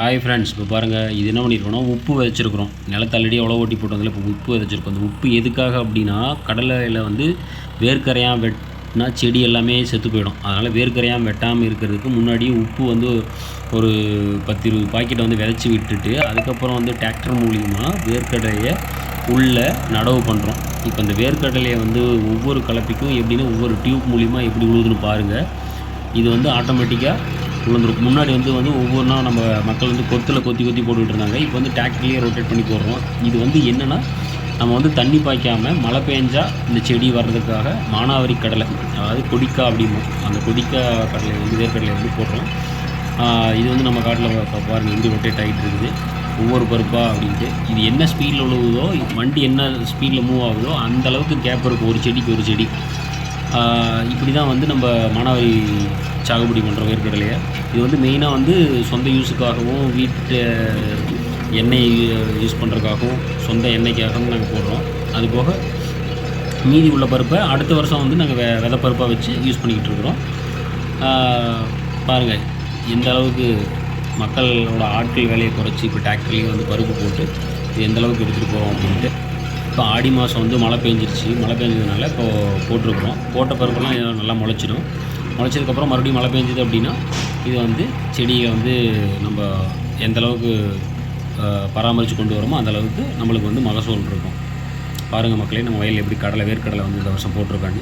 Hi friends இப்போ பாருங்கள் இது என்ன பண்ணியிருக்கோம்னா உப்பு விதைச்சிருக்கிறோம். நிலத்தள்ளடி எவ்வளோ ஓட்டி போட்டதில் இப்போ உப்பு விதைச்சிருக்கோம். அந்த உப்பு எதுக்காக அப்படின்னா கடலையில் வந்து வேர்க்கரையாக வெட்டினா செடி எல்லாமே செத்து போயிடும். அதனால் வேர்க்கரையாக வெட்டாமல் இருக்கிறதுக்கு முன்னாடி உப்பு வந்து ஒரு பத்து இருபது பாக்கெட்டை வந்து விதைச்சி விட்டுட்டு அதுக்கப்புறம் வந்து டிராக்டர் மூலியமாக வேர்க்கடலையை உள்ளே நடவு பண்ணுறோம் இப்போ இந்த வேர்க்கடலையை வந்து ஒவ்வொரு கலப்பிக்கும் எப்படின்னா ஒவ்வொரு டியூப் மூலிமா எப்படி உழுதுன்னு பாருங்கள் இது வந்து ஆட்டோமேட்டிக்காக விழுந்துரும் முன்னாடி வந்து வந்து ஒவ்வொன்றா நம்ம மக்கள் வந்து கொத்தில் கொத்தி கொத்தி போட்டுக்கிட்டு இருந்தாங்க. இப்போ வந்து டிராக்டர்லேயே ரொட்டேட் பண்ணி போடுறோம். இது வந்து என்னென்னா நம்ம வந்து தண்ணி பாய்க்காமல் மழை பெஞ்சா இந்த செடி வர்றதுக்காக மானாவரி கடலை அதாவது கொடிக்கா அப்படிமோ அந்த கொடிக்கா கடலை வந்து வேர்க்கடலை வந்து போடுறோம். இது வந்து நம்ம காட்டில் பாருங்கள் வந்து ரொட்டேட் ஆகிட்டு இருக்குது. ஒவ்வொரு பருப்பா அப்படின்ட்டு. இது என்ன ஸ்பீடில் உழுவுதோ வண்டி என்ன ஸ்பீடில் மூவ் ஆகுதோ அந்த அளவுக்கு கேப் இருக்கும் ஒரு செடிக்கு ஒரு செடி. இப்படி தான் வந்து நம்ம மானாவரி சாகுபடி பண்ணுறோம் வேர்க்கடலையை இது வந்து மெயினாக வந்து சொந்த யூஸுக்காகவும் வீட்டு எண்ணெய் யூஸ் பண்ணுறதுக்காகவும் சொந்த எண்ணெய்க்காகவும் நாங்கள் போடுறோம். அது போக மீதி உள்ள பருப்பை அடுத்த வருஷம் வந்து நாங்கள் வெ விதை பருப்பாக வச்சு யூஸ் பண்ணிக்கிட்டு இருக்கிறோம். பாருங்கள் எந்த அளவுக்கு மக்களோட ஆட்கள் வேலையை குறைச்சி இப்போ டிராக்டர்லேயும் வந்து பருப்பு போட்டு இது எந்த அளவுக்கு எடுத்துகிட்டு போகிறோம் அப்படின்ட்டு இப்போ ஆடி மாதம் வந்து மழை பெஞ்சிருச்சு. மழை பெஞ்சதுனால இப்போது போட்டிருக்கிறோம். போட்ட பருப்பெல்லாம் நல்லா முளைச்சிடும். முளைச்சதுக்கப்புறம் மறுபடியும் மழை பெஞ்சது அப்படின்னா இது வந்து செடியை வந்து நம்ம எந்த அளவுக்கு பராமரித்து கொண்டு வரோமோ அந்த அளவுக்கு நம்மளுக்கு வந்து மகசூல் இருக்கும். பாருங்கள் மக்களே நம்ம வயலில் எப்படி கடலை வேர்க்கடலை வந்து இந்த வருஷம் போட்டிருக்காங்க.